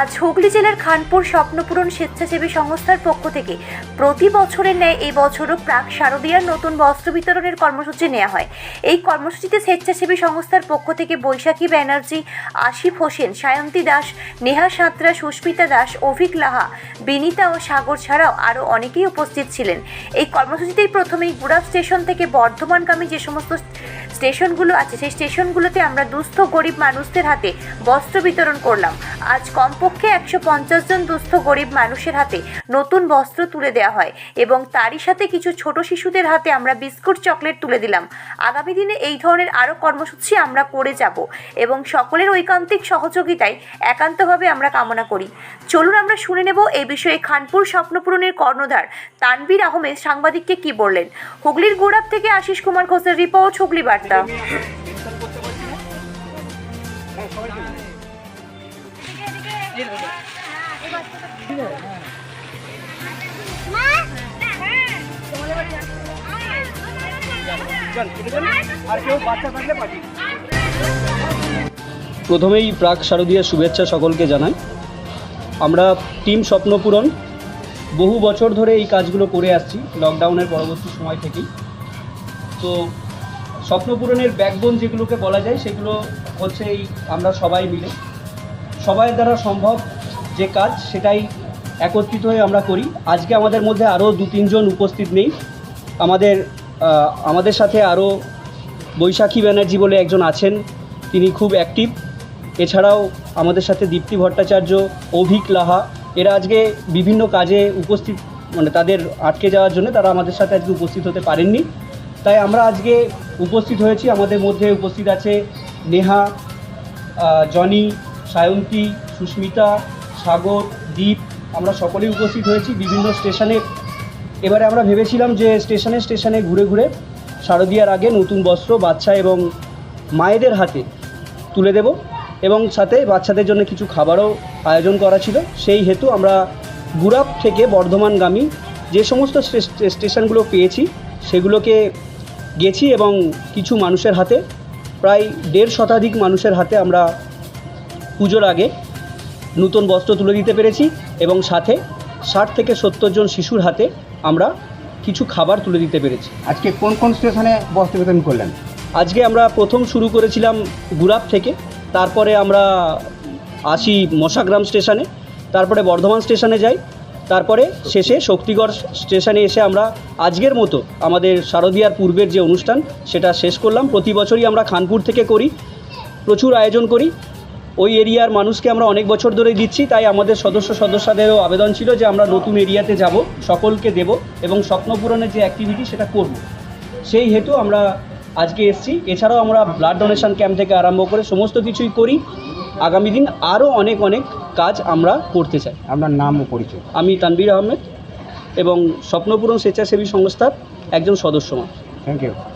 আজ হুগলি জেলার খানপুর স্বপ্নপূরণ স্বেচ্ছাসেবী সংস্থার পক্ষ থেকে প্রতি বছরের ন্যায় এই বছরও প্রাক শারদীয়ার নতুন বস্ত্র বিতরণের কর্মসূচি নেওয়া হয়। এই কর্মসূচিতে স্বেচ্ছাসেবী সংস্থার পক্ষ থেকে বৈশাখী ব্যানার্জি আশিফ হোসেন, সায়ন্তী দাস, নেহা সাঁতরা, সুস্মিতা দাস, অভিক লাহা, বিনিতা ও সাগর ছাড়াও আরও অনেকেই উপস্থিত ছিলেন। এই কর্মসূচিতেই প্রথমেই গুড়াব স্টেশন থেকে বর্ধমানগামী যে সমস্ত স্টেশনগুলো আছে, সেই স্টেশনগুলোতে আমরা দুস্থ গরিব মানুষদের হাতে বস্ত্র বিতরণ করলাম। আজ কমপক্ষে একশো পঞ্চাশ জন দুস্থ গরিব মানুষের হাতে নতুন বস্ত্র তুলে দেওয়া হয় এবং তারই সাথে কিছু ছোট শিশুদের হাতে আমরা বিস্কুট, চকলেট তুলে দিলাম। আগামী দিনে এই ধরনের আরও কর্মসূচি আমরা করে যাব এবং সকলের ঐকান্তিক সহযোগিতায় একান্তভাবে আমরা কামনা করি। চলুন আমরা শুনে নেব এই বিষয়ে খানপুর স্বপ্নপূরণের কর্ণধার তানভীর আহমেদ সাংবাদিককে কি বললেন। হুগলির গোড়াপ থেকে আশিস কুমার ঘোষের রিপোর্ট, হুগলি বার্তা। প্রথমেই প্রাক শারদীয় শুভেচ্ছা সকলকে জানাই। আমরা টিম স্বপ্নপূরণ বহু বছর ধরে এই কাজগুলো করে আসছি লকডাউনের পরবর্তী সময় থেকেই। তো স্বপ্নপূরণের ব্যাকবোন যেগুলোকে বলা যায়, সেগুলো হচ্ছে এই আমরা সবাই মিলে। সবাই দ্বারা সম্ভব যে কাজ, সেটাই একত্রিত হয়ে আমরা করি। আজকে আমাদের মধ্যে আরও দু, তিনজন উপস্থিত নেই। আমাদের আমাদের সাথে আরও বৈশাখী ব্যানার্জি বলে একজন আছেন। তিনি খুব অ্যাক্টিভ এছাড়াও আমাদের সাথে দীপ্তি ভট্টাচার্য, অভিক লাহা। এরা আজকে বিভিন্ন কাজে উপস্থিত মানে তাদের আটকে যাওয়ার জন্য তারা আমাদের সাথে আজকে উপস্থিত হতে পারেননি। তাই আমরা আজকে উপস্থিত হয়েছি। আমাদের মধ্যে উপস্থিত আছে নেহা জনি, সায়ন্তী, সুস্মিতা, সাগর, দীপ, আমরা সকলেই উপস্থিত হয়েছি বিভিন্ন স্টেশনে। এবারে আমরা ভেবেছিলাম যে স্টেশনে স্টেশনে ঘুরে ঘুরে শারদীয়ার আগে নতুন বস্ত্র, বাচ্চা এবং মায়েদের হাতে তুলে দেব এবং সাথে বাচ্চাদের জন্য কিছু খাবারও আয়োজন করা ছিল। সেই হেতু আমরা গুরাপ থেকে বর্ধমানগামী যে সমস্ত স্টেশনগুলো পেয়েছি, সেগুলোকে গেছি এবং কিছু মানুষের হাতে প্রায় দেড় শতাধিক মানুষের হাতে আমরা পুজোর আগে নতুন বস্ত্র তুলে দিতে পেরেছি এবং সাথে ষাট থেকে সত্তর জন শিশুর হাতে আমরা কিছু খাবার তুলে দিতে পেরেছি। আজকে কোন কোন স্টেশনে বস্ত্র বিতরণ করলেন? আজকে আমরা প্রথম শুরু করেছিলাম গুরাব থেকে তারপরে আমরা আসি মশাগ্রাম স্টেশনে তারপরে বর্ধমান স্টেশনে যাই তারপরে শেষে শক্তিগড় স্টেশনে এসে আমরা আজকের মতো আমাদের শারদীয়ার পূর্বের যে অনুষ্ঠান, সেটা শেষ করলাম। প্রতি বছরই আমরা খানপুর থেকে করি, প্রচুর আয়োজন করি। ওই এরিয়ার মানুষকে আমরা অনেক বছর ধরে দিচ্ছি, তাই আমাদের সদস্য সদস্যদেরও আবেদন ছিল যে আমরা নতুন এরিয়াতে যাব, সকলকে দেব এবং স্বপ্ন পূরণের যে অ্যাক্টিভিটি সেটা করব। সেই হেতু আমরা আজকে এসেছি। এছাড়াও আমরা ব্লাড ডোনেশন ক্যাম্প থেকে আরম্ভ করে সমস্ত কিছুই করি। আগামী দিন আরও অনেক অনেক কাজ আমরা করতে চাই। আপনার নাম ও পরিচয়। আমি তানবির আহমেদ এবং স্বপ্নপূরণ স্বেচ্ছাসেবী সংস্থার একজন সদস্য থ্যাংক ইউ